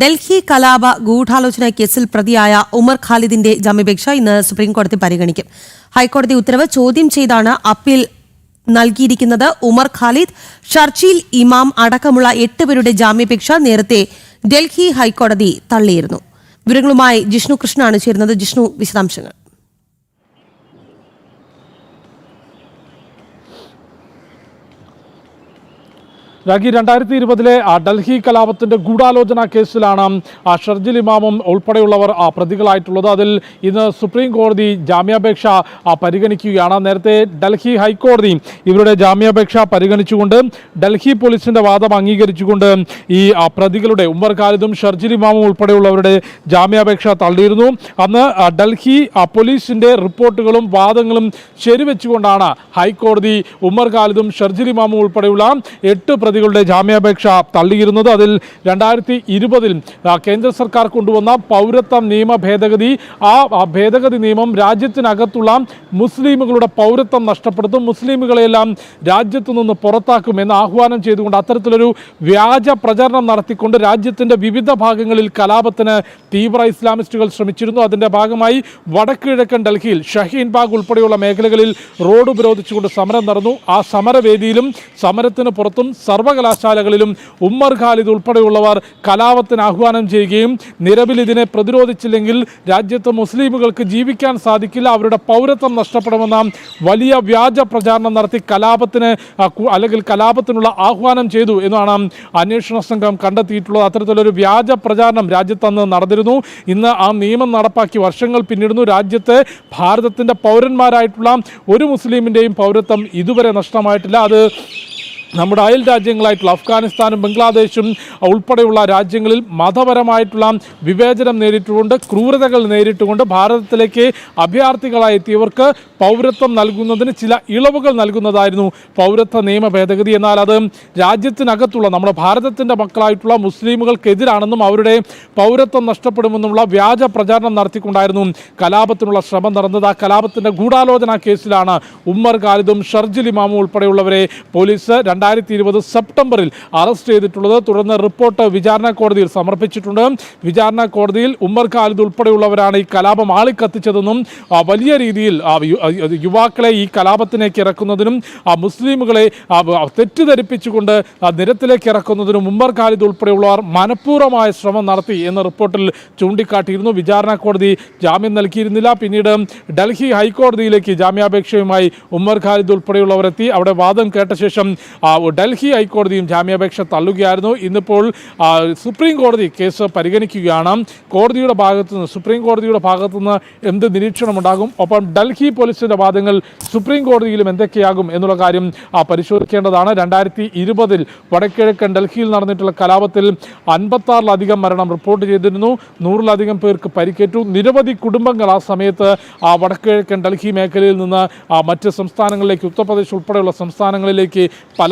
ഡൽഹി കലാപ ഗൂഢാലോചന കേസിൽ പ്രതിയായ ഉമർ ഖാലിദിന്റെ ജാമ്യപേക്ഷ ഇന്ന് സുപ്രീംകോടതി പരിഗണിക്കും. ഹൈക്കോടതി ഉത്തരവ് ചോദ്യം ചെയ്താണ് അപ്പീൽ നൽകിയിരിക്കുന്നത് ഉമർ ഖാലിദ്. ഷർജീൽ ഇമാം അടക്കമുള്ള എട്ട് പേരുടെ ജാമ്യാപേക്ഷ നേരത്തെ ഡൽഹി ഹൈക്കോടതി തള്ളിയിരുന്നു. വിവരങ്ങളുമായി ജിഷ്ണു കൃഷ്ണനാണ് ചേരുന്നത്. ജിഷ്ണു വിശദാംശങ്ങൾ. രാഖി രണ്ടായിരത്തി ഇരുപതിലെ ഡൽഹി കലാപത്തിന്റെ ഗൂഢാലോചന കേസിലാണ് ഷർജിൽ ഇമാമും ഉൾപ്പെടെയുള്ളവർ പ്രതികളായിട്ടുള്ളത്. അതിൽ ഇന്ന് സുപ്രീം കോടതി ജാമ്യാപേക്ഷ പരിഗണിക്കുകയാണ്. നേരത്തെ ഡൽഹി ഹൈക്കോടതി ഇവരുടെ ജാമ്യാപേക്ഷ പരിഗണിച്ചുകൊണ്ട് ഡൽഹി പോലീസിന്റെ വാദം അംഗീകരിച്ചുകൊണ്ട് ഈ പ്രതികളുടെ ഉമ്മർ ഖാലിദും ഷർജിൽ ഇമാമും ഉൾപ്പെടെയുള്ളവരുടെ ജാമ്യാപേക്ഷ തള്ളിയിരുന്നു. അന്ന് ഡൽഹി ആ, പോലീസിന്റെ റിപ്പോർട്ടുകളും വാദങ്ങളും ശരിവെച്ചുകൊണ്ടാണ് ഹൈക്കോടതി ഉമ്മർ ഖാലിദും ഷർജിൽ ഇമാമും ഉൾപ്പെടെയുള്ള എട്ട് പ്രതികളുടെ ജാമ്യാപേക്ഷ തള്ളിയിരുന്നത് അതിൽ രണ്ടായിരത്തി ഇരുപതിൽ കേന്ദ്ര സർക്കാർ കൊണ്ടുവന്ന പൗരത്വ നിയമ ഭേദഗതി. ആ ഭേദഗതി നിയമം രാജ്യത്തിനകത്തുള്ള മുസ്ലിമുകളുടെ പൗരത്വം നഷ്ടപ്പെടുത്തും മുസ്ലിമുകളെല്ലാം രാജ്യത്തു നിന്ന് പുറത്താക്കും എന്ന് ആഹ്വാനം ചെയ്തുകൊണ്ട് അത്തരത്തിലൊരു വ്യാജ പ്രചരണം നടത്തിക്കൊണ്ട് രാജ്യത്തിന്റെ വിവിധ ഭാഗങ്ങളിൽ കലാപത്തിന് തീവ്ര ഇസ്ലാമിസ്റ്റുകൾ ശ്രമിച്ചിരുന്നു. അതിന്റെ ഭാഗമായി വടക്കുകിഴക്കൻ ഡൽഹിയിൽ ഷഹീൻ ബാഗ് ഉൾപ്പെടെയുള്ള മേഖലകളിൽ റോഡ് ഉപരോധിച്ചുകൊണ്ട് സമരം നടന്നു. ആ സമരവേദിയിലും സമരത്തിന് പുറത്തും സർവകലാശാലകളിലും ഉമ്മർ ഖാലിദ് ഉൾപ്പെടെയുള്ളവർ കലാപത്തിന് ആഹ്വാനം ചെയ്യുകയും നിലവിൽ ഇതിനെ പ്രതിരോധിച്ചില്ലെങ്കിൽ രാജ്യത്ത് മുസ്ലിമുകൾക്ക് ജീവിക്കാൻ സാധിക്കില്ല അവരുടെ പൗരത്വം നഷ്ടപ്പെടുമെന്ന വലിയ വ്യാജ പ്രചാരണം നടത്തി കലാപത്തിന് അല്ലെങ്കിൽ കലാപത്തിനുള്ള ആഹ്വാനം ചെയ്തു എന്നാണ് അന്വേഷണ സംഘം കണ്ടെത്തിയിട്ടുള്ളത്. അത്തരത്തിലൊരു വ്യാജ പ്രചാരണം രാജ്യത്ത് അന്ന് നടന്നിരുന്നു. ഇന്ന് ആ നിയമം നടപ്പാക്കി വർഷങ്ങൾ പിന്നിടുന്നു. രാജ്യത്ത് ഭാരതത്തിന്റെ പൗരന്മാരായിട്ടുള്ള ഒരു മുസ്ലിമിന്റെയും പൗരത്വം ഇതുവരെ നഷ്ടമായിട്ടില്ല. അത് നമ്മുടെ അയൽ രാജ്യങ്ങളായിട്ടുള്ള അഫ്ഗാനിസ്ഥാനും ബംഗ്ലാദേശും ഉൾപ്പെടെയുള്ള രാജ്യങ്ങളിൽ മതപരമായിട്ടുള്ള വിവേചനം നേരിട്ടുകൊണ്ട് ക്രൂരതകൾ നേരിട്ടുകൊണ്ട് ഭാരതത്തിലേക്ക് അഭയാർത്ഥികളായി എത്തിയവർക്ക് പൗരത്വം നൽകുന്നതിന് ചില ഇളവുകൾ നൽകുന്നതായിരുന്നു പൗരത്വ നിയമ ഭേദഗതി. എന്നാൽ അത് രാജ്യത്തിനകത്തുള്ള നമ്മുടെ ഭാരതത്തിന്റെ മക്കളായിട്ടുള്ള മുസ്ലിമുകൾക്കെതിരാണെന്നും അവരുടെ പൗരത്വം നഷ്ടപ്പെടുമെന്നുമുള്ള വ്യാജ പ്രചാരണം നടത്തിക്കൊണ്ടായിരുന്നു കലാപത്തിനുള്ള ശ്രമം നടന്നത്. ആ കലാപത്തിന്റെ ഗൂഢാലോചന കേസിലാണ് ഉമ്മർ ഖാലിദും ഷർജിൽ ഇമാമും ഉൾപ്പെടെയുള്ളവരെ പോലീസ് രണ്ടായിരത്തി ഇരുപത് സെപ്റ്റംബറിൽ അറസ്റ്റ് ചെയ്തിട്ടുള്ളത് തുടർന്ന് റിപ്പോർട്ട് വിചാരണ കോടതിയിൽ സമർപ്പിച്ചിട്ടുണ്ട്. വിചാരണ കോടതിയിൽ ഉമ്മർ ഖാലിദ് ഉൾപ്പെടെയുള്ളവരാണ് ഈ കലാപം ആളിക്കത്തിച്ചതെന്നും വലിയ രീതിയിൽ യുവാക്കളെ ഈ കലാപത്തിലേക്ക് ഇറക്കുന്നതിനും മുസ്ലിമുകളെ തെറ്റിദ്ധരിപ്പിച്ചുകൊണ്ട് നിരത്തിലേക്ക് ഇറക്കുന്നതിനും ഉമ്മർ ഖാലിദ് ഉൾപ്പെടെയുള്ളവർ മനഃപൂർവമായ ശ്രമം നടത്തി എന്ന റിപ്പോർട്ടിൽ ചൂണ്ടിക്കാട്ടിയിരുന്നു. വിചാരണ കോടതി ജാമ്യം നൽകിയിരുന്നില്ല. പിന്നീട് ഡൽഹി ഹൈക്കോടതിയിലേക്ക് ജാമ്യാപേക്ഷയുമായി ഉമ്മർ ഖാലിദ് ഉൾപ്പെടെയുള്ളവരെത്തി. അവിടെ വാദം കേട്ട ശേഷം ഡൽഹി ഹൈക്കോടതിയും ജാമ്യാപേക്ഷ തള്ളുകയായിരുന്നു. ഇന്നിപ്പോൾ സുപ്രീം കോടതി കേസ് പരിഗണിക്കുകയാണ്. കോടതിയുടെ ഭാഗത്തു നിന്ന് സുപ്രീം കോടതിയുടെ ഭാഗത്തു നിന്ന് എന്ത് നിരീക്ഷണമുണ്ടാകും? ഒപ്പം ഡൽഹി പോലീസിന്റെ വാദങ്ങൾ സുപ്രീം കോടതിയിലും എന്തൊക്കെയാകും എന്നുള്ള കാര്യം പരിശോധിക്കേണ്ടതാണ്. രണ്ടായിരത്തി ഇരുപതിൽ വടക്കിഴക്കൻ ഡൽഹിയിൽ നടന്നിട്ടുള്ള കലാപത്തിൽ അൻപത്താറിലധികം മരണം റിപ്പോർട്ട് ചെയ്തിരുന്നു. നൂറിലധികം പേർക്ക് പരിക്കേറ്റു. നിരവധി കുടുംബങ്ങൾ ആ സമയത്ത് ആ വടക്കിഴക്കൻ ഡൽഹി മേഖലയിൽ നിന്ന് മറ്റ് സംസ്ഥാനങ്ങളിലേക്ക് ഉത്തർപ്രദേശ് ഉൾപ്പെടെയുള്ള സംസ്ഥാനങ്ങളിലേക്ക്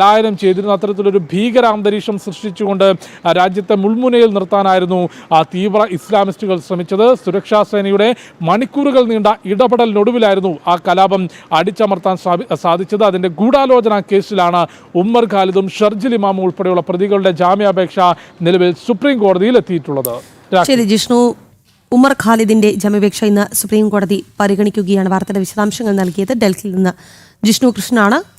പലായനം ചെയ്തിരുന്നു അത്തരത്തിലൊരു ഭീകര അന്തരീക്ഷം സൃഷ്ടിച്ചുകൊണ്ട് രാജ്യത്തെ മുൾമുനയിൽ നിർത്താനായിരുന്നു ആ തീവ്ര ഇസ്ലാമിസ്റ്റുകൾ ശ്രമിച്ചത്. സുരക്ഷാ സേനയുടെ മണിക്കൂറുകൾ നീണ്ട ഇടപെടലിനൊടുവിലായിരുന്നു ആ കലാപം അടിച്ചമർത്താൻ സാധി- സാധിച്ചത്. അതിന്റെ ഗൂഢാലോചന കേസിലാണ് ഉമ്മർ ഖാലിദും ഷർജിൽ ഇമാമും ഉൾപ്പെടെയുള്ള പ്രതികളുടെ ജാമ്യാപേക്ഷ നിലവിൽ സുപ്രീം കോടതിയിൽ എത്തിയിട്ടുള്ളത്. ശരി ജിഷ്ണു. ഉമർ ഖാലിദിന്റെ ജാമ്യാപേക്ഷ ഇന്ന് സുപ്രീം കോടതി പരിഗണിക്കുകയാണ്. വാർത്തയുടെ വിശദാംശങ്ങൾ നൽകിയത് ഡൽഹിയിൽ നിന്ന് ജിഷ്ണു കൃഷ്ണനാണ്.